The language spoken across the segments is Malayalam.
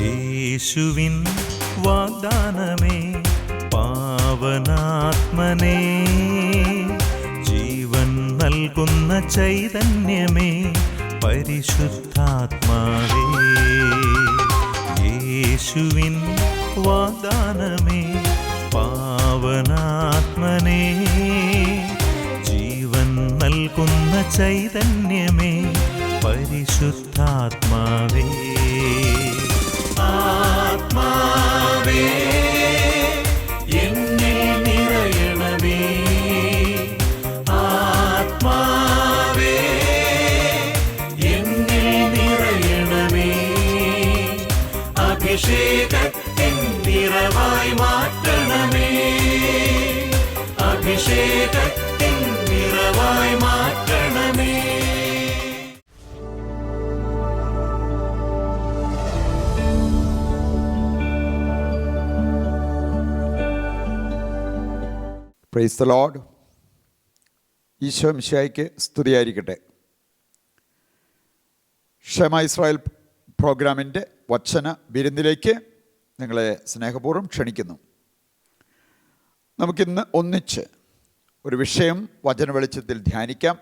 യേശുവിൻ വാഗ്ദാനമേ പാവനാത്മനേ ജീവൻ നൽകുന്ന ചൈതന്യമേ പരിശുദ്ധാത്മാവേ യേശുവിൻ വാഗ്ദാനമേ പാവനാത്മനേ ജീവൻ നൽകുന്ന ചൈതന്യമേ പരിശുദ്ധാത്മാവേ പ്രൈസ് ലോഡ് ഈശോ മിശായിക്ക് സ്തുതിയായിരിക്കട്ടെ. ക്ഷമ ഇസ്രായേൽ പ്രോഗ്രാമിന്റെ വചന വിരുന്നിലേക്ക് നിങ്ങളെ സ്നേഹപൂർവം ക്ഷണിക്കുന്നു. നമുക്കിന്ന് ഒന്നിച്ച് ഒരു വിഷയം വചന വെളിച്ചത്തിൽ ധ്യാനിക്കാം.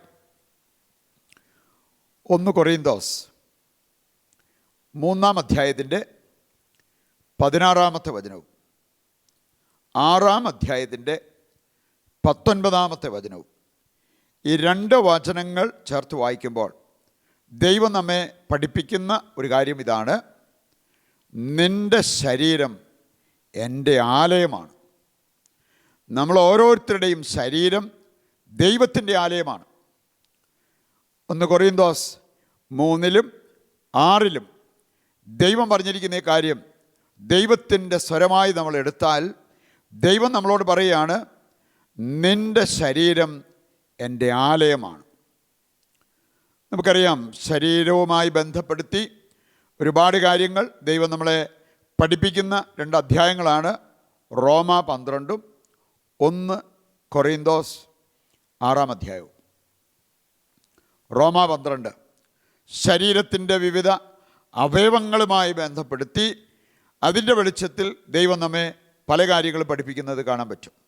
ഒന്ന് കൊറിയന്തോസ് മൂന്നാം അധ്യായത്തിന്റെ പതിനാറാമത്തെ വചനവും ആറാം അധ്യായത്തിന്റെ പത്തൊൻപതാമത്തെ വചനവും. ഈ രണ്ട് വചനങ്ങൾ ചേർത്ത് വായിക്കുമ്പോൾ ദൈവം നമ്മെ പഠിപ്പിക്കുന്ന ഒരു കാര്യം ഇതാണ്. നിന്റെ ശരീരം എന്റെ ആലയമാണ്. നമ്മൾ ഓരോരുത്തരുടെയും ശരീരം ദൈവത്തിന്റെ ആലയമാണ്. ഒന്ന് കൊറിയന്തോസ് മൂന്നിലും ആറിലും ദൈവം പറഞ്ഞിരിക്കുന്ന ഈ കാര്യം ദൈവത്തിന്റെ സ്വരമായി നമ്മൾ എടുത്താൽ ദൈവം നമ്മളോട് പറയുകയാണ് നിന്റെ ശരീരം എന്റെ ആലയമാണ്. നമുക്കറിയാം ശരീരവുമായി ബന്ധപ്പെടുത്തി ഒരുപാട് കാര്യങ്ങൾ ദൈവം നമ്മളെ പഠിപ്പിക്കുന്ന രണ്ട് അധ്യായങ്ങളാണ്. റോമ പന്ത്രണ്ടും ഒന്ന് കൊറീന്തോസ് ആറാം അധ്യായവും. റോമ പന്ത്രണ്ട് ശരീരത്തിന്റെ വിവിധ അവയവങ്ങളുമായി ബന്ധപ്പെടുത്തി അതിന്റെ വെളിച്ചത്തിൽ ദൈവം നമ്മെ പല കാര്യങ്ങൾ പഠിപ്പിക്കുന്നത് കാണാൻ പറ്റും.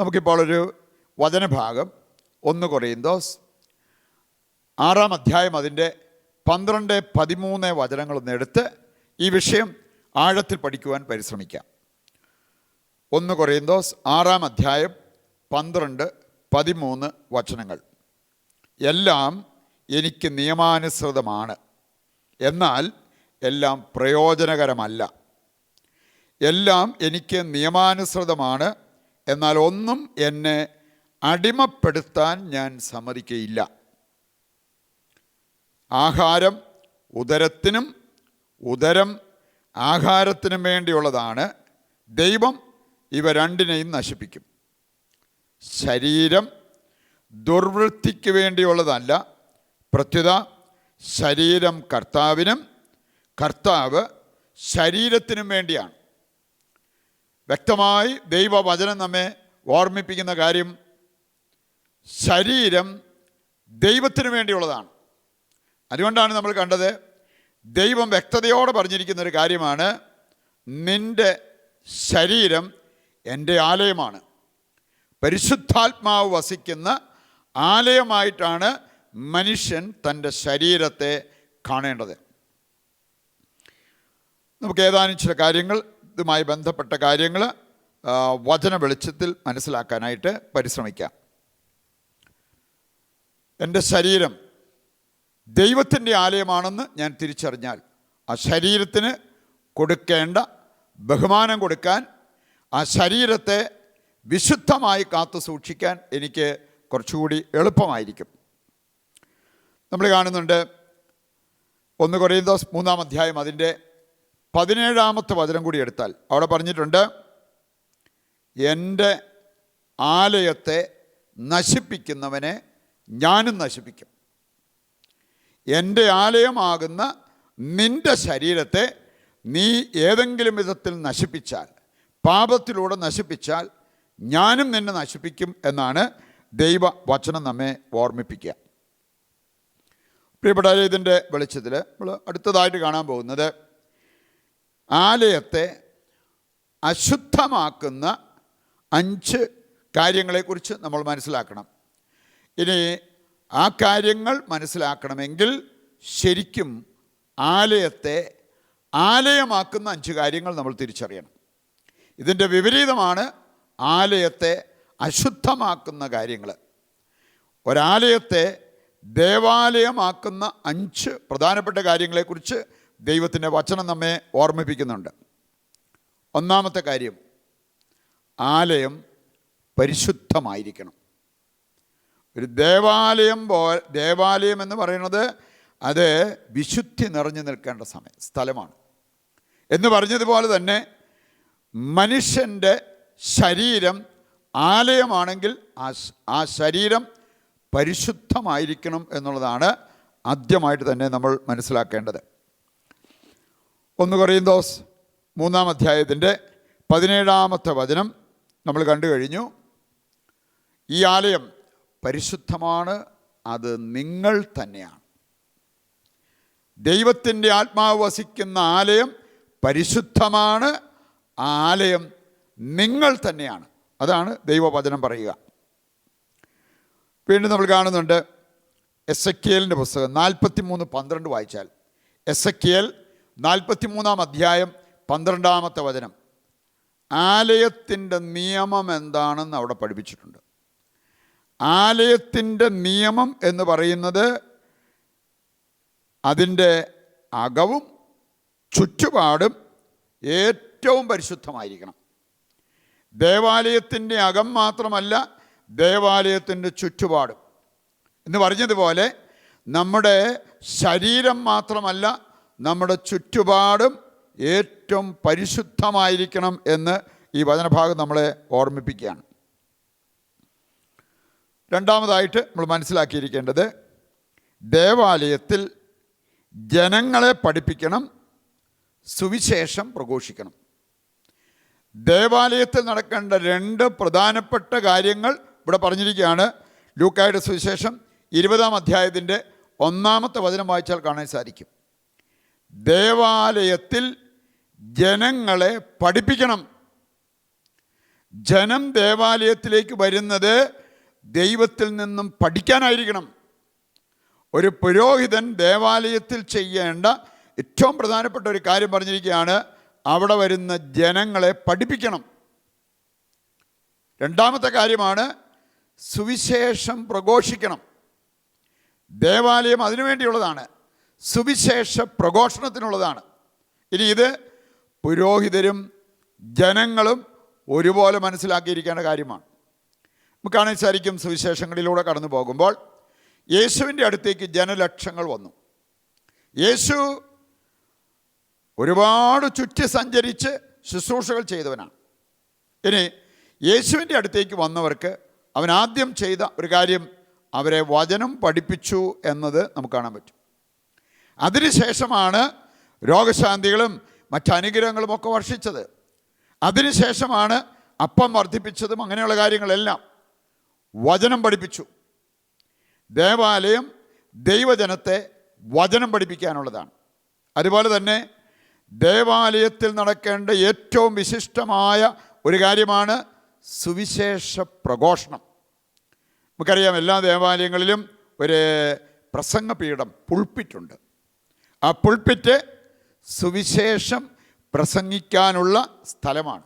നമുക്കിപ്പോൾ ഒരു വചനഭാഗം ഒന്ന് കൊറിയന്തോസ് ആറാം അധ്യായം അതിന്റെ പന്ത്രണ്ട് പതിമൂന്ന് വചനങ്ങളൊന്ന് എടുത്ത് ഈ വിഷയം ആഴത്തിൽ പഠിക്കുവാൻ പരിശ്രമിക്കാം. ഒന്ന് കൊറിയന്തോസ് ആറാം അധ്യായം പന്ത്രണ്ട് പതിമൂന്ന് വചനങ്ങൾ. എല്ലാം എനിക്ക് നിയമാനുസൃതമാണ്. എന്നാൽ എല്ലാം പ്രയോജനകരമല്ല. എല്ലാം എനിക്ക് നിയമാനുസൃതമാണ് എന്നാൽ ഒന്നും എന്നെ അടിമപ്പെടുത്താൻ ഞാൻ സമ്മതിക്കയില്ല. ആഹാരം ഉദരത്തിനും ഉദരം ആഹാരത്തിനും വേണ്ടിയുള്ളതാണ്. ദൈവം ഇവ രണ്ടിനെയും നശിപ്പിക്കും. ശരീരം ദുർവൃത്തിക്ക് വേണ്ടിയുള്ളതല്ല. പ്രത്യുത ശരീരം കർത്താവിനും കർത്താവ് ശരീരത്തിനും വേണ്ടിയാണ്. വ്യക്തമായി ദൈവവചനം നമ്മെ ഓർമ്മിപ്പിക്കുന്ന കാര്യം ശരീരം ദൈവത്തിന് വേണ്ടിയുള്ളതാണ്. അതുകൊണ്ടാണ് നമ്മൾ കണ്ടത് ദൈവം വ്യക്തതയോടെ പറഞ്ഞിരിക്കുന്ന ഒരു കാര്യമാണ് നിന്റെ ശരീരം എന്റെ ആലയമാണ്. പരിശുദ്ധാത്മാവ് വസിക്കുന്ന ആലയമായിട്ടാണ് മനുഷ്യൻ തന്റെ ശരീരത്തെ കാണേണ്ടത്. നമുക്ക് ഏതാനും ചില കാര്യങ്ങൾ ഇതുമായി ബന്ധപ്പെട്ട കാര്യങ്ങൾ വചന വെളിച്ചത്തിൽ മനസ്സിലാക്കാനായിട്ട് പരിശ്രമിക്കാം. എന്റെ ശരീരം ദൈവത്തിന്റെ ആലയമാണെന്ന് ഞാൻ തിരിച്ചറിഞ്ഞാൽ ആ ശരീരത്തിന് കൊടുക്കേണ്ട ബഹുമാനം കൊടുക്കാൻ ആ ശരീരത്തെ വിശുദ്ധമായി കാത്തു സൂക്ഷിക്കാൻ എനിക്ക് കുറച്ചുകൂടി എളുപ്പമായിരിക്കും. നമ്മൾ കാണുന്നുണ്ട് ഒന്ന് കുറയുന്ന മൂന്നാം അധ്യായം അതിന്റെ പതിനേഴാമത്തെ വചനം കൂടി എടുത്താൽ അവിടെ പറഞ്ഞിട്ടുണ്ട് എന്റെ ആലയത്തെ നശിപ്പിക്കുന്നവനെ ഞാനും നശിപ്പിക്കും. എന്റെ ആലയമാകുന്ന നിന്റെ ശരീരത്തെ നീ ഏതെങ്കിലും വിധത്തിൽ നശിപ്പിച്ചാൽ പാപത്തിലൂടെ നശിപ്പിച്ചാൽ ഞാനും നിന്നെ നശിപ്പിക്കും എന്നാണ് ദൈവ വചനം നമ്മെ ഓർമ്മിപ്പിക്കുക. പ്രിയപ്പെട്ട ഇതിന്റെ വെളിച്ചത്തിൽ നമ്മൾ അടുത്തതായിട്ട് കാണാൻ പോകുന്നത് ആലയത്തെ അശുദ്ധമാക്കുന്ന അഞ്ച് കാര്യങ്ങളെക്കുറിച്ച് നമ്മൾ മനസ്സിലാക്കണം. ഇനി ആ കാര്യങ്ങൾ മനസ്സിലാക്കണമെങ്കിൽ ശരിക്കും ആലയത്തെ ആലയമാക്കുന്ന അഞ്ച് കാര്യങ്ങൾ നമ്മൾ തിരിച്ചറിയണം. ഇതിന്റെ വിപരീതമാണ് ആലയത്തെ അശുദ്ധമാക്കുന്ന കാര്യങ്ങൾ. ഒരാലയത്തെ ദേവാലയമാക്കുന്ന അഞ്ച് പ്രധാനപ്പെട്ട കാര്യങ്ങളെക്കുറിച്ച് ദൈവത്തിന്റെ വചനം നമ്മെ ഓർമ്മിപ്പിക്കുന്നുണ്ട്. ഒന്നാമത്തെ കാര്യം ആലയം പരിശുദ്ധമായിരിക്കണം. ഒരു ദേവാലയം പോ ദേവാലയം എന്ന് പറയുന്നത് അത് വിശുദ്ധി നിറഞ്ഞു നിൽക്കേണ്ട സമയം സ്ഥലമാണ്. എന്ന് പറഞ്ഞതുപോലെ തന്നെ മനുഷ്യന്റെ ശരീരം ആലയമാണെങ്കിൽ ആ ആ ശരീരം പരിശുദ്ധമായിരിക്കണം എന്നുള്ളതാണ് ആദ്യമായിട്ട് തന്നെ നമ്മൾ മനസ്സിലാക്കേണ്ടത്. ഒന്ന് ദോസ് മൂന്നാം അധ്യായത്തിന്റെ പതിനേഴാമത്തെ വചനം നമ്മൾ കണ്ടു കഴിഞ്ഞു. ഈ ആലയം പരിശുദ്ധമാണ് അത് നിങ്ങൾ തന്നെയാണ്. ദൈവത്തിന്റെ ആത്മാവ് വസിക്കുന്ന ആലയം പരിശുദ്ധമാണ് ആലയം നിങ്ങൾ തന്നെയാണ്. അതാണ് ദൈവവചനം പറയുക. വീണ്ടും നമ്മൾ കാണുന്നുണ്ട് എസ് എ കെ എല്ലിന്റെ പുസ്തകം നാൽപ്പത്തി മൂന്ന് പന്ത്രണ്ട് വായിച്ചാൽ എസ് എ കെ നാൽപ്പത്തി മൂന്നാം അധ്യായം പന്ത്രണ്ടാമത്തെ വചനം. ആലയത്തിന്റെ നിയമം എന്താണെന്ന് അവിടെ പഠിപ്പിച്ചിട്ടുണ്ട്. ആലയത്തിന്റെ നിയമം എന്ന് പറയുന്നത് അതിന്റെ അകവും ചുറ്റുപാടും ഏറ്റവും പരിശുദ്ധമായിരിക്കണം. ദേവാലയത്തിന്റെ അകം മാത്രമല്ല ദേവാലയത്തിന്റെ ചുറ്റുപാടും. എന്ന് പറഞ്ഞതുപോലെ നമ്മുടെ ശരീരം മാത്രമല്ല നമ്മുടെ ചുറ്റുപാടും ഏറ്റവും പരിശുദ്ധമായിരിക്കണം എന്ന് ഈ വചനഭാഗം നമ്മളെ ഓർമ്മിപ്പിക്കുകയാണ്. രണ്ടാമതായിട്ട് നമ്മൾ മനസ്സിലാക്കിയിരിക്കേണ്ടത് ദേവാലയത്തിൽ ജനങ്ങളെ പഠിപ്പിക്കണം സുവിശേഷം പ്രഘോഷിക്കണം. ദേവാലയത്തിൽ നടക്കേണ്ട രണ്ട് പ്രധാനപ്പെട്ട കാര്യങ്ങൾ ഇവിടെ പറഞ്ഞിരിക്കുകയാണ്. ലൂക്കായുടെ സുവിശേഷം ഇരുപതാം അധ്യായത്തിന്റെ ഒന്നാമത്തെ വചനം വായിച്ചാൽ കാണാൻ സാധിക്കും. ദേവാലയത്തിൽ ജനങ്ങളെ പഠിപ്പിക്കണം. ജനം ദേവാലയത്തിലേക്ക് വരുന്നത് ദൈവത്തിൽ നിന്നും പഠിക്കാനായിരിക്കണം. ഒരു പുരോഹിതൻ ദേവാലയത്തിൽ ചെയ്യേണ്ട ഏറ്റവും പ്രധാനപ്പെട്ട ഒരു കാര്യം പറഞ്ഞിരിക്കുകയാണ് അവിടെ വരുന്ന ജനങ്ങളെ പഠിപ്പിക്കണം. രണ്ടാമത്തെ കാര്യമാണ് സുവിശേഷം പ്രഘോഷിക്കണം. ദേവാലയം അതിനുവേണ്ടിയുള്ളതാണ് സുവിശേഷ പ്രഘോഷണത്തിനുള്ളതാണ്. ഇനി ഇത് പുരോഹിതരും ജനങ്ങളും ഒരുപോലെ മനസ്സിലാക്കിയിരിക്കേണ്ട കാര്യമാണ്. നമുക്ക് കാണിച്ചായിരിക്കും സുവിശേഷങ്ങളിലൂടെ കടന്നു പോകുമ്പോൾ യേശുവിന്റെ അടുത്തേക്ക് ജനലക്ഷങ്ങൾ വന്നു. യേശു ഒരുപാട് ചുറ്റി സഞ്ചരിച്ച് ശുശ്രൂഷകൾ ചെയ്തവനാണ്. ഇനി യേശുവിന്റെ അടുത്തേക്ക് വന്നവർക്ക് അവൻ ആദ്യം ചെയ്ത ഒരു കാര്യം അവരെ വചനം പഠിപ്പിച്ചു എന്നത് നമുക്ക് കാണാൻ പറ്റും. അതിനുശേഷമാണ് രോഗശാന്തികളും മറ്റനുഗ്രഹങ്ങളും ഒക്കെ വർഷിച്ചത്. അതിനുശേഷമാണ് അപ്പം വർദ്ധിപ്പിച്ചതും അങ്ങനെയുള്ള കാര്യങ്ങളെല്ലാം വചനം പഠിപ്പിച്ചു. ദേവാലയം ദൈവജനത്തെ വചനം പഠിപ്പിക്കാനുള്ളതാണ്. അതുപോലെ തന്നെ ദേവാലയത്തിൽ നടക്കേണ്ട ഏറ്റവും വിശിഷ്ടമായ ഒരു കാര്യമാണ് സുവിശേഷ പ്രഘോഷണം. നമുക്കറിയാം എല്ലാ ദേവാലയങ്ങളിലും ഒരു പ്രസംഗപീഠം പുൾപ്പിറ്റുണ്ട് ആ പുൾപ്പിറ്റ് സുവിശേഷം പ്രസംഗിക്കാനുള്ള സ്ഥലമാണ്.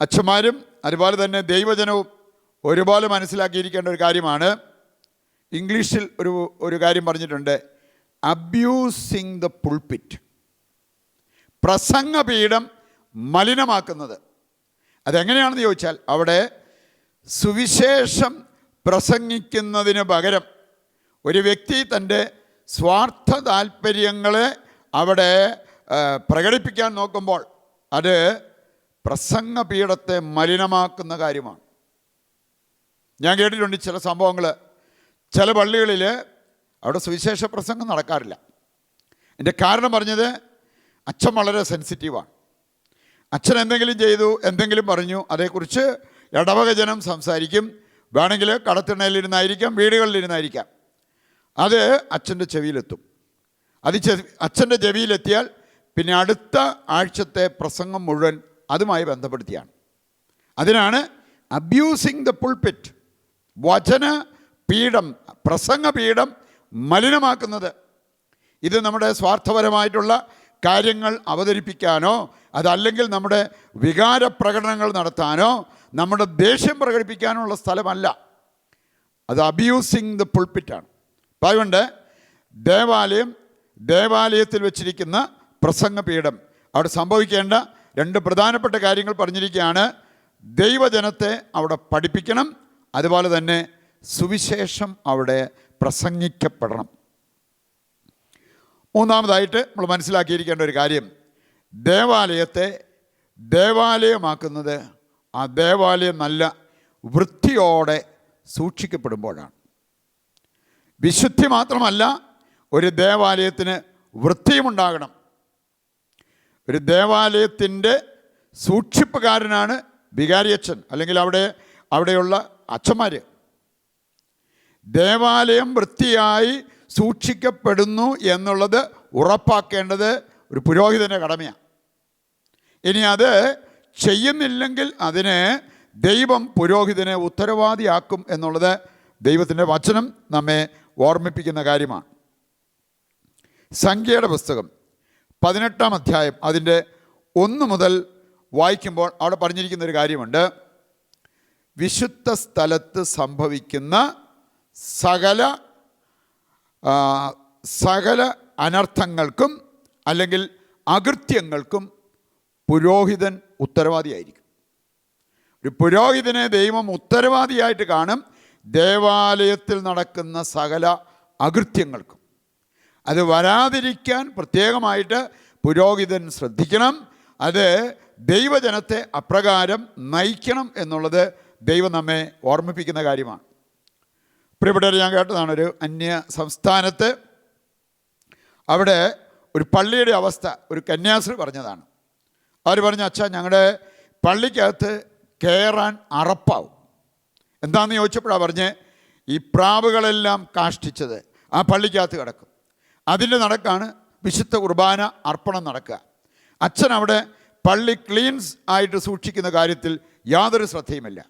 അച്ഛന്മാരും അതുപോലെ തന്നെ ദൈവജനവും ഒരുപോലെ മനസ്സിലാക്കിയിരിക്കേണ്ട ഒരു കാര്യമാണ്. ഇംഗ്ലീഷിൽ ഒരു ഒരു കാര്യം പറഞ്ഞിട്ടുണ്ട്. അബ്യൂസിങ് ദ പുൾപിറ്റ് പ്രസംഗപീഠം മലിനമാക്കുന്നത്. അതെങ്ങനെയാണെന്ന് ചോദിച്ചാൽ അവിടെ സുവിശേഷം പ്രസംഗിക്കുന്നതിന് പകരം ഒരു വ്യക്തി തന്റെ സ്വാർത്ഥ താല്പര്യങ്ങളെ അവിടെ പ്രകടിപ്പിക്കാൻ നോക്കുമ്പോൾ അത് പ്രസംഗപീഠത്തെ മലിനമാക്കുന്ന കാര്യമാണ്. ഞാൻ കേട്ടിട്ടുണ്ട് ചില സംഭവങ്ങൾ ചില പള്ളികളിൽ അവിടെ സുവിശേഷ പ്രസംഗം നടക്കാറില്ല. എന്റെ കാരണം പറഞ്ഞത് അച്ഛൻ വളരെ സെൻസിറ്റീവാണ്. അച്ഛൻ എന്തെങ്കിലും ചെയ്തു എന്തെങ്കിലും പറഞ്ഞു അതേക്കുറിച്ച് ഇടവക ജനം സംസാരിക്കും. വേണമെങ്കിൽ കടത്തിണയിലിരുന്നായിരിക്കാം വീടുകളിലിരുന്നായിരിക്കാം. അത് അച്ഛന്റെ ചെവിയിലെത്തും. അത് അച്ഛന്റെ ചെവിയിലെത്തിയാൽ പിന്നെ അടുത്ത ആഴ്ചത്തെ പ്രസംഗം മുഴുവൻ അതുമായി ബന്ധപ്പെടുത്തിയാണ്. അതിനാണ് അബ്യൂസിങ് ദ പുൾപിറ്റ് വചന പീഠം പ്രസംഗ പീഠം മലിനമാക്കുന്നത്. ഇത് നമ്മുടെ സ്വാർത്ഥപരമായിട്ടുള്ള കാര്യങ്ങൾ അവതരിപ്പിക്കാനോ അതല്ലെങ്കിൽ നമ്മുടെ വികാര പ്രകടനങ്ങൾ നടത്താനോ നമ്മുടെ ദേഷ്യം പ്രകടിപ്പിക്കാനോ ഉള്ള സ്ഥലമല്ല. അത് അബ്യൂസിങ് ദ പുൾപിറ്റാണ് അപ്പം അതുകൊണ്ട് ദേവാലയം ദേവാലയത്തിൽ വെച്ചിരിക്കുന്ന പ്രസംഗപീഠം. അവിടെ സംഭവിക്കേണ്ട രണ്ട് പ്രധാനപ്പെട്ട കാര്യങ്ങൾ പറഞ്ഞിരിക്കുകയാണ്. ദൈവജനത്തെ അവിടെ പഠിപ്പിക്കണം അതുപോലെ തന്നെ സുവിശേഷം അവിടെ പ്രസംഗിക്കപ്പെടണം. മൂന്നാമതായിട്ട് നമ്മൾ മനസ്സിലാക്കിയിരിക്കേണ്ട ഒരു കാര്യം ദേവാലയത്തെ ദേവാലയമാക്കുന്നത് ആ ദേവാലയം നല്ല വൃത്തിയോടെ സൂക്ഷിക്കപ്പെടുമ്പോഴാണ്. വിശുദ്ധി മാത്രമല്ല ഒരു ദേവാലയത്തിന് വൃത്തിയുമുണ്ടാകണം. ഒരു ദേവാലയത്തിന്റെ സൂക്ഷിപ്പുകാരനാണ് വികാരിയച്ഛൻ അല്ലെങ്കിൽ അവിടെ അവിടെയുള്ള അച്ഛന്മാർ ദേവാലയം വൃത്തിയായി സൂക്ഷിക്കപ്പെടുന്നു എന്നുള്ളത് ഉറപ്പാക്കേണ്ടത് ഒരു പുരോഹിതന്റെ കടമയാണ് ഇനി അത് ചെയ്യുന്നില്ലെങ്കിൽ അതിന് ദൈവം പുരോഹിതനെ ഉത്തരവാദിയാക്കും എന്നുള്ളത് ദൈവത്തിന്റെ വചനം നമ്മെ ഓർമ്മിപ്പിക്കുന്ന കാര്യമാണ്. സംഖ്യയുടെ പുസ്തകം പതിനെട്ടാം അധ്യായം അതിന്റെ ഒന്ന് മുതൽ വായിക്കുമ്പോൾ അവിടെ പറഞ്ഞിരിക്കുന്ന ഒരു കാര്യമുണ്ട്. വിശുദ്ധ സ്ഥലത്ത് സംഭവിക്കുന്ന സകല സകല അനർത്ഥങ്ങൾക്കും അല്ലെങ്കിൽ അകൃത്യങ്ങൾക്കും പുരോഹിതൻ ഉത്തരവാദിയായിരിക്കും. ഒരു പുരോഹിതനെ ദൈവം ഉത്തരവാദിയായിട്ട് കാണും ദേവാലയത്തിൽ നടക്കുന്ന സകല അകൃത്യങ്ങൾക്കും. അത് വരാതിരിക്കാൻ പ്രത്യേകമായിട്ട് പുരോഹിതൻ ശ്രദ്ധിക്കണം. അത് ദൈവജനത്തെ അപ്രകാരം നയിക്കണം എന്നുള്ളത് ദൈവം നമ്മെ ഓർമ്മിപ്പിക്കുന്ന കാര്യമാണ്. പ്രിയപ്പെട്ടവർ ഞാൻ കേട്ടതാണ് ഒരു അന്യ സംസ്ഥാനത്ത്. അവിടെ ഒരു പള്ളിയുടെ അവസ്ഥ ഒരു കന്യാസ്ത്രീ പറഞ്ഞതാണ്. അവർ പറഞ്ഞു അച്ഛാ ഞങ്ങളുടെ പള്ളിക്കകത്ത് കയറാൻ അറപ്പാവും. എന്താണെന്ന് ചോദിച്ചപ്പോഴാണ് പറഞ്ഞ് ഈ പ്രാവുകളെല്ലാം കാഷ്ടിച്ചത്. ആ പള്ളിക്കകത്ത് കിടക്കും. അതിന്റെ നടക്കാണ് വിശുദ്ധ കുർബാന അർപ്പണം നടക്കുക. അച്ഛൻ അവിടെ പള്ളി ക്ലീൻസ് ആയിട്ട് സൂക്ഷിക്കുന്ന കാര്യത്തിൽ യാതൊരു ശ്രദ്ധയുമില്ല.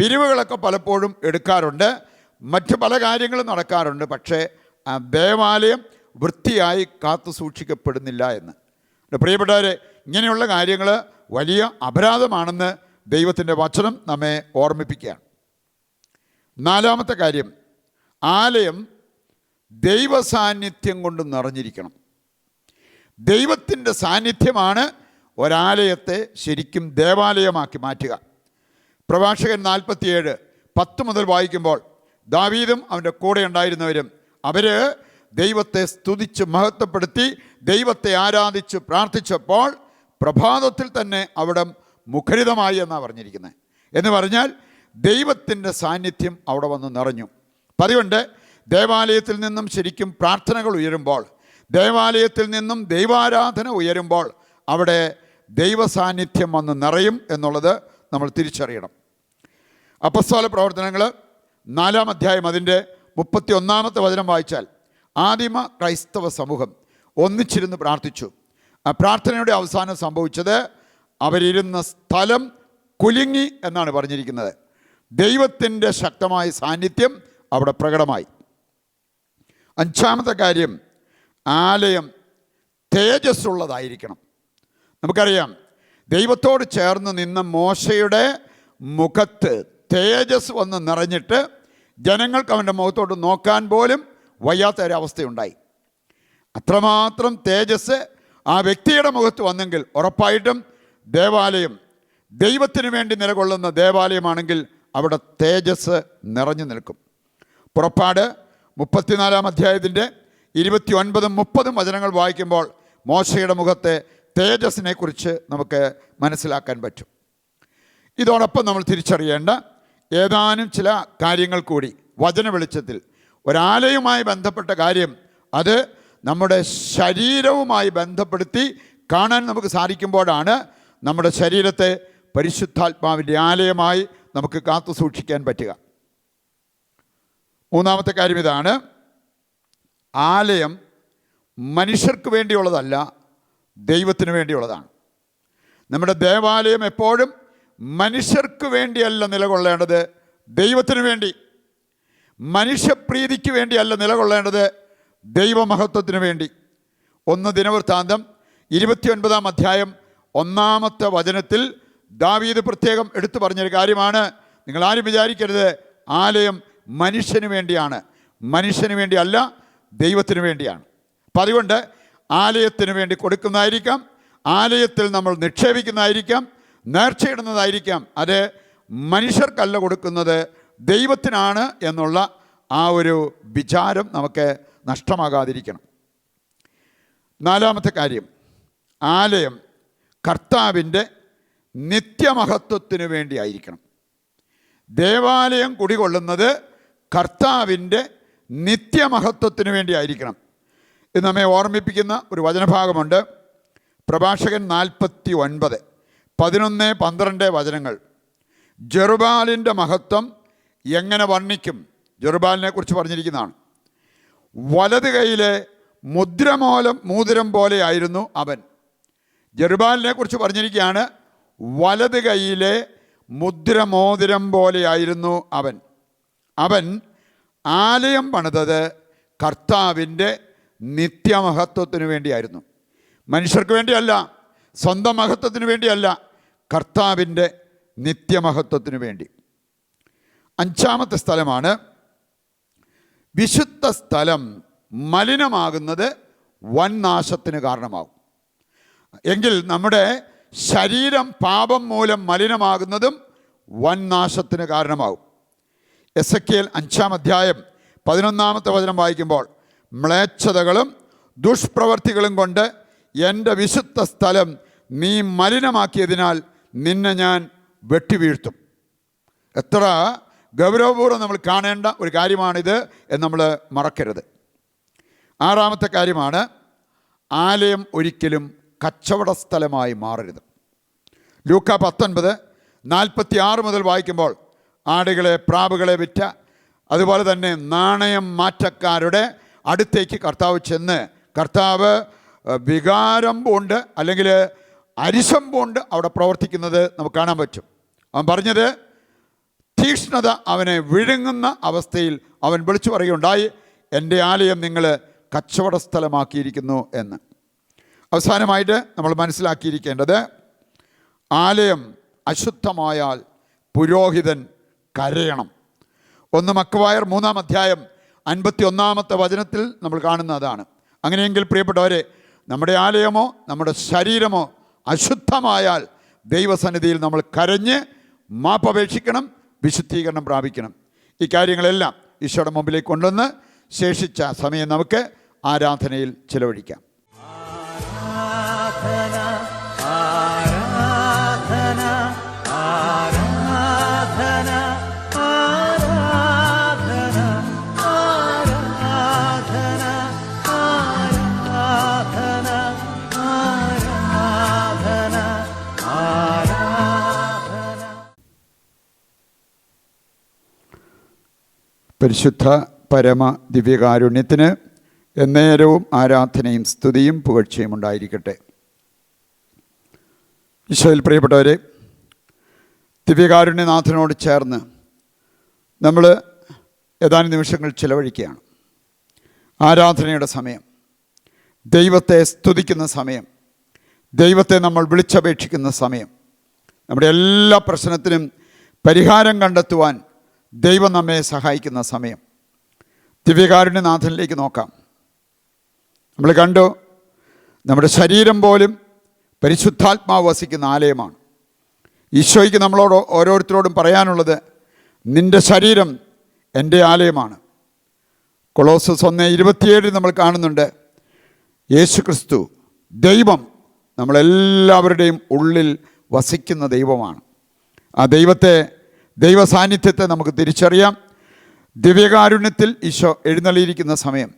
പിരിവുകളൊക്കെ പലപ്പോഴും എടുക്കാറുണ്ട്. മറ്റു പല കാര്യങ്ങളും നടക്കാറുണ്ട്. പക്ഷേ ആ ദേവാലയം വൃത്തിയായി കാത്തു സൂക്ഷിക്കപ്പെടുന്നില്ല എന്ന്. പ്രിയപ്പെട്ടവരെ ഇങ്ങനെയുള്ള കാര്യങ്ങൾ വലിയ അപരാധമാണെന്ന് ദൈവത്തിന്റെ വചനം നമ്മെ ഓർമ്മിപ്പിക്കുകയാണ്. നാലാമത്തെ കാര്യം ആലയം ദൈവസാന്നിധ്യം കൊണ്ട് നിറഞ്ഞിരിക്കണം. ദൈവത്തിന്റെ സാന്നിധ്യമാണ് ഒരാലയത്തെ ശരിക്കും ദേവാലയമാക്കി മാറ്റുക. പ്രഭാഷകൻ നാൽപ്പത്തിയേഴ് പത്ത് മുതൽ വായിക്കുമ്പോൾ ദാവീദും അവന്റെ കൂടെ ഉണ്ടായിരുന്നവരും അവർ ദൈവത്തെ സ്തുതിച്ച് മഹത്വപ്പെടുത്തി ദൈവത്തെ ആരാധിച്ച് പ്രാർത്ഥിച്ചപ്പോൾ പ്രഭാതത്തിൽ തന്നെ അവിടം മുഖരിതമായി എന്നാണ് പറഞ്ഞിരിക്കുന്നത്. എന്ന് പറഞ്ഞാൽ ദൈവത്തിന്റെ സാന്നിധ്യം അവിടെ വന്ന് നിറഞ്ഞു. പതിവുണ്ട് ദേവാലയത്തിൽ നിന്നും ശരിക്കും പ്രാർത്ഥനകൾ ഉയരുമ്പോൾ ദേവാലയത്തിൽ നിന്നും ദൈവാരാധന ഉയരുമ്പോൾ അവിടെ ദൈവ സാന്നിധ്യം വന്ന് നിറയും എന്നുള്ളത് നമ്മൾ തിരിച്ചറിയണം. അപ്പസ്തോല പ്രവർത്തനങ്ങൾ നാലാം അധ്യായം അതിന്റെ മുപ്പത്തി ഒന്നാമത്തെ വചനം വായിച്ചാൽ ആദിമ ക്രൈസ്തവ സമൂഹം ഒന്നിച്ചിരുന്ന് പ്രാർത്ഥിച്ചു. ആ പ്രാർത്ഥനയുടെ അവസാനം സംഭവിച്ചത് അവരിരുന്ന സ്ഥലം കുലുങ്ങി എന്നാണ് പറഞ്ഞിരിക്കുന്നത്. ദൈവത്തിന്റെ ശക്തമായ സാന്നിധ്യം അവിടെ പ്രകടമായി. അഞ്ചാമത്തെ കാര്യം ആലയം തേജസ്സുള്ളതായിരിക്കണം. നമുക്കറിയാം ദൈവത്തോട് ചേർന്ന് നിന്ന മോശയുടെ മുഖത്ത് തേജസ് വന്ന് നിറഞ്ഞിട്ട് ജനങ്ങൾക്ക് അവന്റെ മുഖത്തോട്ട് നോക്കാൻ പോലും വയ്യാത്ത ഒരവസ്ഥയുണ്ടായി അത്രമാത്രം തേജസ് ആ വ്യക്തിയുടെ മുഖത്ത് വന്നെങ്കിൽ ഉറപ്പായിട്ടും ദേവാലയം ദൈവത്തിന് വേണ്ടി നിലകൊള്ളുന്ന ദേവാലയമാണെങ്കിൽ അവിടെ തേജസ് നിറഞ്ഞു നിൽക്കും. പുറപ്പാട് മുപ്പത്തിനാലാം അധ്യായത്തിന്റെ ഇരുപത്തി ഒൻപതും മുപ്പതും വചനങ്ങൾ വായിക്കുമ്പോൾ മോശയുടെ മുഖത്തെ തേജസ്സിനെക്കുറിച്ച് നമുക്ക് മനസ്സിലാക്കാൻ പറ്റും. ഇതോടൊപ്പം നമ്മൾ തിരിച്ചറിയേണ്ട ഏതാനും ചില കാര്യങ്ങൾ കൂടി. വചന വെളിച്ചത്തിൽ ഒരാലയുമായി ബന്ധപ്പെട്ട കാര്യം അത് നമ്മുടെ ശരീരവുമായി ബന്ധപ്പെടുത്തി കാണാൻ നമുക്ക് സാധിക്കുമ്പോഴാണ് നമ്മുടെ ശരീരത്തെ പരിശുദ്ധാത്മാവിന്റെ ആലയമായി നമുക്ക് കാത്തു സൂക്ഷിക്കാൻ പറ്റുക. മൂന്നാമത്തെ കാര്യം ഇതാണ്. ആലയം മനുഷ്യർക്ക് വേണ്ടിയുള്ളതല്ല ദൈവത്തിന് വേണ്ടിയുള്ളതാണ്. നമ്മുടെ ദേവാലയം എപ്പോഴും മനുഷ്യർക്ക് വേണ്ടിയല്ല നിലകൊള്ളേണ്ടത് ദൈവത്തിന് വേണ്ടി. മനുഷ്യപ്രീതിക്ക് വേണ്ടിയല്ല നിലകൊള്ളേണ്ടത് ദൈവമഹത്വത്തിന് വേണ്ടി. ഒന്ന് ദിനവൃത്താന്തം ഇരുപത്തിയൊൻപതാം അധ്യായം ഒന്നാമത്തെ വചനത്തിൽ ദാവീദ് പ്രത്യേകം എടുത്തു പറഞ്ഞൊരു കാര്യമാണ്. നിങ്ങൾ ആരും വിചാരിക്കരുത്. ആലയം മനുഷ്യന് വേണ്ടിയാണ്. മനുഷ്യന് വേണ്ടിയല്ല ദൈവത്തിന് വേണ്ടിയാണ്. അപ്പം അതുകൊണ്ട് ആലയത്തിന് വേണ്ടി കൊടുക്കുന്നതായിരിക്കാം. ആലയത്തിൽ നമ്മൾ നിക്ഷേപിക്കുന്നതായിരിക്കാം. നേർച്ചയിടുന്നതായിരിക്കാം. അത് മനുഷ്യർക്കല്ല കൊടുക്കുന്നത് ദൈവത്തിനാണ് എന്നുള്ള ആ ഒരു വിചാരം നമുക്ക് നഷ്ടമാകാതിരിക്കണം. നാലാമത്തെ കാര്യം. ആലയം കർത്താവിന്റെ നിത്യമഹത്വത്തിന് വേണ്ടിയായിരിക്കണം. ദേവാലയം കുടികൊള്ളുന്നത് കർത്താവിന്റെ നിത്യമഹത്വത്തിന് വേണ്ടിയായിരിക്കണം. ഇത് നമ്മെ ഓർമ്മിപ്പിക്കുന്ന ഒരു വചനഭാഗമുണ്ട്. പ്രഭാഷകൻ നാൽപ്പത്തി ഒൻപത് പതിനൊന്ന് പന്ത്രണ്ട് വചനങ്ങൾ. ജെറുബാലിന്റെ മഹത്വം എങ്ങനെ വർണിക്കും? ജെറുബാലിനെ കുറിച്ച് പറഞ്ഞിരിക്കുന്നതാണ്. വലത് കൈയിലെ മുദ്രമോലം മൂതിരം പോലെയായിരുന്നു അവൻ. ജെറുബാലിനെ കുറിച്ച് പറഞ്ഞിരിക്കുകയാണ്. വലത് കൈയിലെ മുദ്രമോതിരം പോലെയായിരുന്നു അവൻ. അവൻ ആലയം പണിതത് കർത്താവിന്റെ നിത്യമഹത്വത്തിന് വേണ്ടിയായിരുന്നു. മനുഷ്യർക്ക് വേണ്ടിയല്ല സ്വന്തം മഹത്വത്തിന് വേണ്ടിയല്ല കർത്താവിന്റെ നിത്യമഹത്വത്തിന് വേണ്ടി. അഞ്ചാമത്തെ സ്ഥലമാണ് വിശുദ്ധ സ്ഥലം മലിനമാകുന്നത് വൻ നാശത്തിന് കാരണമാകും. എങ്കിൽ നമ്മുടെ ശരീരം പാപം മൂലം മലിനമാകുന്നതും വൻ നാശത്തിന് കാരണമാകും. എസ് എ കെൽ അഞ്ചാം അധ്യായം പതിനൊന്നാമത്തെ വചനം വായിക്കുമ്പോൾ മ്ലേച്ഛതകളും ദുഷ്പ്രവർത്തികളും കൊണ്ട് എന്റെ വിശുദ്ധ സ്ഥലം നീ മലിനമാക്കിയതിനാൽ നിന്നെ ഞാൻ വെട്ടിവീഴ്ത്തും. എത്ര ഗൗരവപൂർവം നമ്മൾ കാണേണ്ട ഒരു കാര്യമാണിത് എന്ന് നമ്മൾ മറക്കരുത്. ആറാമത്തെ കാര്യമാണ് ആലയം ഒരിക്കലും കച്ചവട സ്ഥലമായി മാറരുത്. ലൂക്ക പത്തൊൻപത് നാൽപ്പത്തി ആറ് മുതൽ വായിക്കുമ്പോൾ ആടുകളെ പ്രാവുകളെ വിറ്റ അതുപോലെ തന്നെ നാണയം മാറ്റക്കാരുടെ അടുത്തേക്ക് കർത്താവ് ചെന്ന് കർത്താവ് വികാരം പൂണ്ട് അല്ലെങ്കിൽ അരിശം പൂണ്ട് അവിടെ പ്രവർത്തിക്കുന്നത് നമുക്ക് കാണാൻ പറ്റും. അവൻ പറഞ്ഞത് തീക്ഷ്ണത അവനെ വിഴുങ്ങുന്ന അവസ്ഥയിൽ അവൻ വിളിച്ചു പറയുകയുണ്ടായി എന്റെ ആലയം നിങ്ങൾ കച്ചവട സ്ഥലമാക്കിയിരിക്കുന്നു എന്ന്. അവസാനമായിട്ട് നമ്മൾ മനസ്സിലാക്കിയിരിക്കേണ്ടത് ആലയം അശുദ്ധമായാൽ പുരോഹിതൻ കരയണം. ഒന്ന് മക്കവായർ മൂന്നാം അധ്യായം അൻപത്തി ഒന്നാമത്തെ വചനത്തിൽ നമ്മൾ കാണുന്ന അതാണ് അങ്ങനെയെങ്കിൽ പ്രിയപ്പെട്ടവരെ നമ്മുടെ ആലയമോ നമ്മുടെ ശരീരമോ അശുദ്ധമായാൽ ദൈവസന്നിധിയിൽ നമ്മൾ കരഞ്ഞ് മാപ്പപേക്ഷിക്കണം വിശുദ്ധീകരണം പ്രാപിക്കണം. ഈ കാര്യങ്ങളെല്ലാം ഈശോയുടെ മുമ്പിലേക്ക് കൊണ്ടുവന്ന് ശേഷിച്ച സമയം നമുക്ക് ആരാധനയിൽ ചിലവഴിക്കാം. പരിശുദ്ധ പരമ ദിവ്യകാരുണ്യത്തിന് എന്നേരവും ആരാധനയും സ്തുതിയും പുകഴ്ചയും ഉണ്ടായിരിക്കട്ടെ. ഈശോയിൽ പ്രിയപ്പെട്ടവരെ ദിവ്യകാരുണ്യനാഥനോട് ചേർന്ന് നമ്മൾ ഏതാനും നിമിഷങ്ങൾ ചിലവഴിക്കുകയാണ്. ആരാധനയുടെ സമയം ദൈവത്തെ സ്തുതിക്കുന്ന സമയം ദൈവത്തെ നമ്മൾ വിളിച്ചപേക്ഷിക്കുന്ന സമയം നമ്മുടെ എല്ലാ പ്രശ്നത്തിനും പരിഹാരം കണ്ടെത്തുവാൻ ദൈവം നമ്മെ സഹായിക്കുന്ന സമയം. ദിവ്യകാരുണ്യനാഥനിലേക്ക് നോക്കാം. നമ്മൾ കണ്ടു നമ്മുടെ ശരീരം പോലും പരിശുദ്ധാത്മാവ് വസിക്കുന്ന ആലയമാണ്. ഈശോയ്ക്ക് നമ്മളോട് ഓരോരുത്തരോടും പറയാനുള്ളത് നിന്റെ ശരീരം എന്റെ ആലയമാണ്. കൊളോസസ് ഒന്ന് ഇരുപത്തിയേഴിൽ നമ്മൾ കാണുന്നുണ്ട് യേശു ക്രിസ്തു ദൈവം നമ്മളെല്ലാവരുടെയും ഉള്ളിൽ വസിക്കുന്ന ദൈവമാണ്. ആ ദൈവത്തെ ദൈവ സാന്നിധ്യത്തെ നമുക്ക് തിരിച്ചറിയാം. ദിവ്യകാരുണ്യത്തിൽ ഈശോ എഴുന്നള്ളിയിരിക്കുന്ന സമയം.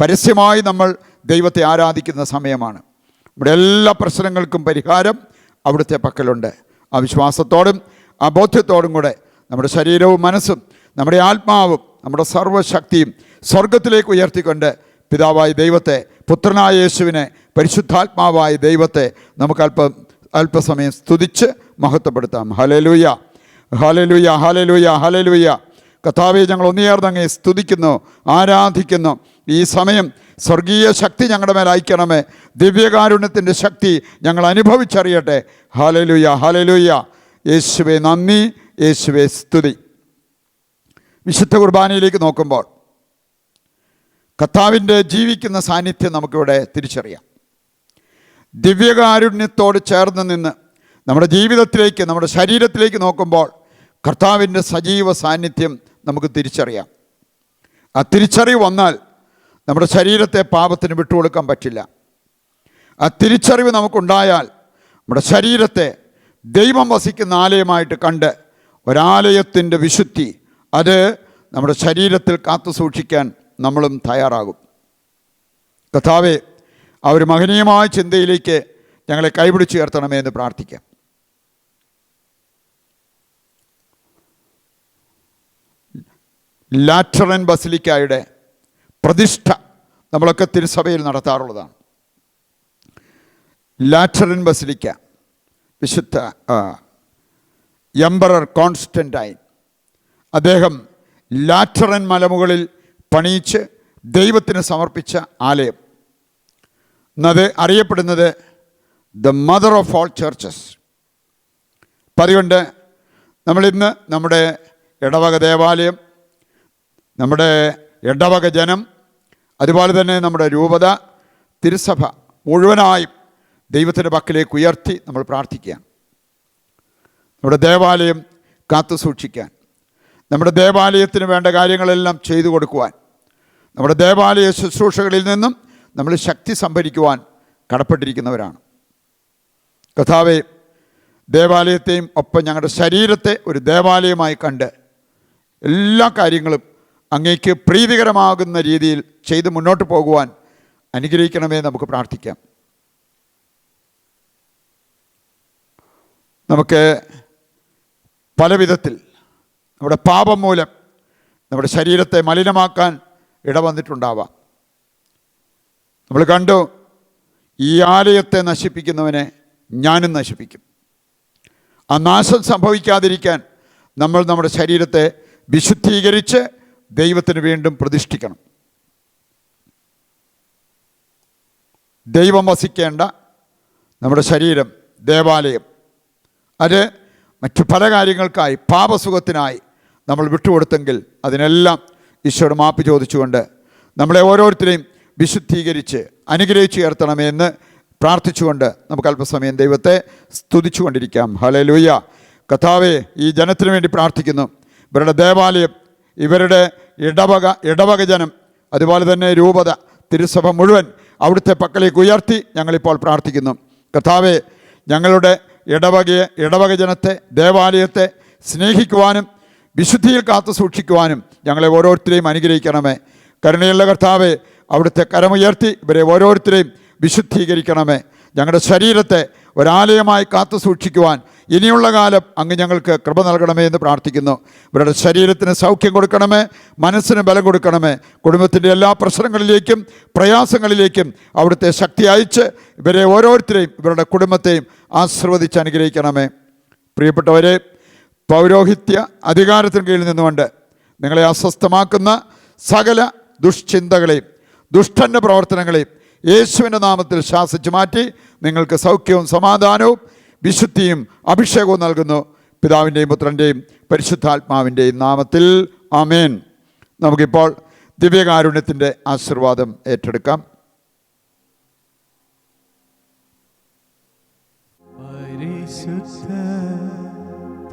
പരസ്യമായി നമ്മൾ ദൈവത്തെ ആരാധിക്കുന്ന സമയമാണ്. നമ്മുടെ എല്ലാ പ്രശ്നങ്ങൾക്കും പരിഹാരം അവിടുത്തെ പക്കലുണ്ട്. ആ വിശ്വാസത്തോടും ആ ബോധ്യത്തോടും കൂടെ നമ്മുടെ ശരീരവും മനസ്സും നമ്മുടെ ആത്മാവും നമ്മുടെ സർവശക്തിയും സ്വർഗത്തിലേക്ക് ഉയർത്തിക്കൊണ്ട് പിതാവായ ദൈവത്തെ പുത്രനായ യേശുവിനെ പരിശുദ്ധാത്മാവായ ദൈവത്തെ നമുക്ക് അല്പം അല്പസമയം സ്തുതിച്ച് മഹത്വപ്പെടുത്താം. ഹലലൂയ ഹലലൂയ ഹലലൂയ ഹലലൂയ. കഥാവെ ഞങ്ങൾ ഒന്നുചേർന്ന് അങ്ങേ സ്തുതിക്കുന്നു ആരാധിക്കുന്നു. ഈ സമയം സ്വർഗീയ ശക്തി ഞങ്ങളുടെ മേൽ അയക്കണമേ. ദിവ്യകാരുണ്യത്തിന്റെ ശക്തി ഞങ്ങൾ അനുഭവിച്ചറിയട്ടെ. ഹാലലുയ ഹാലലുയ. യേശുവെ നന്ദി യേശുവെ സ്തുതി. വിശുദ്ധ കുർബാനയിലേക്ക് നോക്കുമ്പോൾ കർത്താവിന്റെ ജീവിക്കുന്ന സാന്നിധ്യം നമുക്കിവിടെ തിരിച്ചറിയാം. ദിവ്യകാരുണ്യത്തോട് ചേർന്ന് നിന്ന് നമ്മുടെ ജീവിതത്തിലേക്ക് നമ്മുടെ ശരീരത്തിലേക്ക് നോക്കുമ്പോൾ കർത്താവിന്റെ സജീവ സാന്നിധ്യം നമുക്ക് തിരിച്ചറിയാം. ആ തിരിച്ചറിവ് വന്നാൽ നമ്മുടെ ശരീരത്തെ പാപത്തിന് വിട്ടുകൊടുക്കാൻ പറ്റില്ല. ആ തിരിച്ചറിവ് നമുക്കുണ്ടായാൽ നമ്മുടെ ശരീരത്തെ ദൈവം വസിക്കുന്ന ആലയമായിട്ട് കണ്ട് ഒരാലയത്തിന്റെ വിശുദ്ധി അത് നമ്മുടെ ശരീരത്തിൽ കാത്തു സൂക്ഷിക്കാൻ നമ്മളും തയ്യാറാകും. കഥാവേ ആ ഒരു മഹനീയമായ ചിന്തയിലേക്ക് ഞങ്ങളെ കൈപിടിച്ചുയർത്തണമേ എന്ന് പ്രാർത്ഥിക്കാം. ലാറ്ററൻ ബസിലിക്കായുടെ പ്രതിഷ്ഠ നമ്മളൊക്കെ തിരുസഭയിൽ നടത്താറുള്ളതാണ്. ലാറ്ററൻ ബസിലിക്ക വിശുദ്ധ എംബറർ കോൺസ്റ്റന്റൈൻ അദ്ദേഹം ലാറ്ററൻ മലമുകളിൽ പണിയിച്ച് ദൈവത്തിന് സമർപ്പിച്ച ആലയം. എന്നത് അറിയപ്പെടുന്നത് the mother of all churches. അപ്പം അതുകൊണ്ട് നമ്മളിന്ന് നമ്മുടെ ഇടവക ദേവാലയം നമ്മുടെ ഇടവക ജനം അതുപോലെ തന്നെ നമ്മുടെ രൂപത തിരുസഭ മുഴുവനായും ദൈവത്തിന്റെ പക്കലേക്ക് ഉയർത്തി നമ്മൾ പ്രാർത്ഥിക്കുകയാണ്. നമ്മുടെ ദേവാലയം കാത്തു സൂക്ഷിക്കാൻ നമ്മുടെ ദേവാലയത്തിന് വേണ്ട കാര്യങ്ങളെല്ലാം ചെയ്തു കൊടുക്കുവാൻ നമ്മുടെ ദേവാലയ ശുശ്രൂഷകളിൽ നിന്നും നമ്മൾ ശക്തി സംഭരിക്കുവാൻ കടപ്പെട്ടിരിക്കുന്നവരാണ്. കഥാവെ ദേവാലയത്തെയും ഒപ്പം ഞങ്ങളുടെ ശരീരത്തെ ഒരു ദേവാലയമായി കണ്ട് എല്ലാ കാര്യങ്ങളും അങ്ങേക്ക് പ്രീതികരമാകുന്ന രീതിയിൽ ചെയ്ത് മുന്നോട്ട് പോകുവാൻ അനുഗ്രഹിക്കണമേ നമുക്ക് പ്രാർത്ഥിക്കാം. നമുക്ക് പല വിധത്തിൽ നമ്മുടെ പാപം മൂലം നമ്മുടെ ശരീരത്തെ മലിനമാക്കാൻ ഇടവന്നിട്ടുണ്ടാവാം. നമ്മൾ കണ്ടു ഈ ആലയത്തെ നശിപ്പിക്കുന്നവനെ ഞാനും നശിപ്പിക്കും. ആ നാശം സംഭവിക്കാതിരിക്കാൻ നമ്മൾ നമ്മുടെ ശരീരത്തെ വിശുദ്ധീകരിച്ച് ദൈവത്തിന് വീണ്ടും പ്രതിഷ്ഠിക്കണം. ദൈവം വസിക്കേണ്ട നമ്മുടെ ശരീരം ദേവാലയം അത് മറ്റു പല കാര്യങ്ങൾക്കായി പാപസുഖത്തിനായി നമ്മൾ വിട്ടുകൊടുത്തെങ്കിൽ അതിനെല്ലാം ഈശ്വരൻ മാപ്പ് ചോദിച്ചുകൊണ്ട് നമ്മളെ ഓരോരുത്തരെയും വിശുദ്ധീകരിച്ച് അനുഗ്രഹിച്ചു ഉയർത്തണമേ എന്ന് പ്രാർത്ഥിച്ചുകൊണ്ട് നമുക്ക് അല്പസമയം ദൈവത്തെ സ്തുതിച്ചുകൊണ്ടിരിക്കാം. ഹലേ ലൂയ്യ കഥാവെ ഈ ജനത്തിനു വേണ്ടി പ്രാർത്ഥിക്കുന്നു. ഇവരുടെ ദേവാലയം ഇവരുടെ ഇടവക ഇടവക ജനം അതുപോലെ തന്നെ രൂപത തിരുസഭ മുഴുവൻ അവിടുത്തെ പക്കലേക്ക് ഉയർത്തി ഞങ്ങളിപ്പോൾ പ്രാർത്ഥിക്കുന്നു. കർത്താവെ ഞങ്ങളുടെ ഇടവകയെ ഇടവക ജനത്തെ ദേവാലയത്തെ സ്നേഹിക്കുവാനും വിശുദ്ധിയിൽ കാത്തു സൂക്ഷിക്കുവാനും ഞങ്ങളെ ഓരോരുത്തരെയും അനുഗ്രഹിക്കണമേ. കരുണയുള്ള കർത്താവെ അവിടുത്തെ കരമുയർത്തി ഇവരെ ഓരോരുത്തരെയും വിശുദ്ധീകരിക്കണമേ. ഞങ്ങളുടെ ശരീരത്തെ ഒരാലയമായി കാത്തു സൂക്ഷിക്കുവാൻ ഇനിയുള്ള കാലം അങ്ങ് ഞങ്ങൾക്ക് കൃപ നൽകണമേ എന്ന് പ്രാർത്ഥിക്കുന്നു. ഇവരുടെ ശരീരത്തിന് സൗഖ്യം കൊടുക്കണമേ മനസ്സിന് ബലം കൊടുക്കണമേ. കുടുംബത്തിന്റെ എല്ലാ പ്രശ്നങ്ങളിലേക്കും പ്രയാസങ്ങളിലേക്കും അവിടുത്തെ ശക്തി അയച്ച് ഇവരെ ഓരോരുത്തരെയും ഇവരുടെ കുടുംബത്തെയും ആശീർവദിച്ച് അനുഗ്രഹിക്കണമേ. പ്രിയപ്പെട്ടവരെ പൗരോഹിത്യ അധികാരത്തിന് കീഴിൽ നിന്നുകൊണ്ട് നിങ്ങളെ അസ്വസ്ഥമാക്കുന്ന സകല ദുഷ്ചിന്തകളെയും ദുഷ്ടന്റെ പ്രവർത്തനങ്ങളെയും യേശുവിന്റെ നാമത്തിൽ ശാസിച്ചു മാറ്റി നിങ്ങൾക്ക് സൗഖ്യവും സമാധാനവും വിശുദ്ധിയും അഭിഷേകവും നൽകുന്നു. പിതാവിന്റെയും പുത്രന്റെയും പരിശുദ്ധാത്മാവിന്റെയും നാമത്തിൽ ആമേൻ. നമുക്കിപ്പോൾ ദിവ്യകാരുണ്യത്തിന്റെ ആശീർവാദം ഏറ്റെടുക്കാം.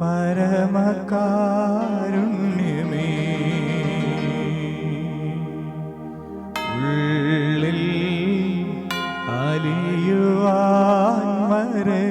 പരമകാരുണ്യമേ ഉള്ളിൽ അലിയുവാൻ മരേ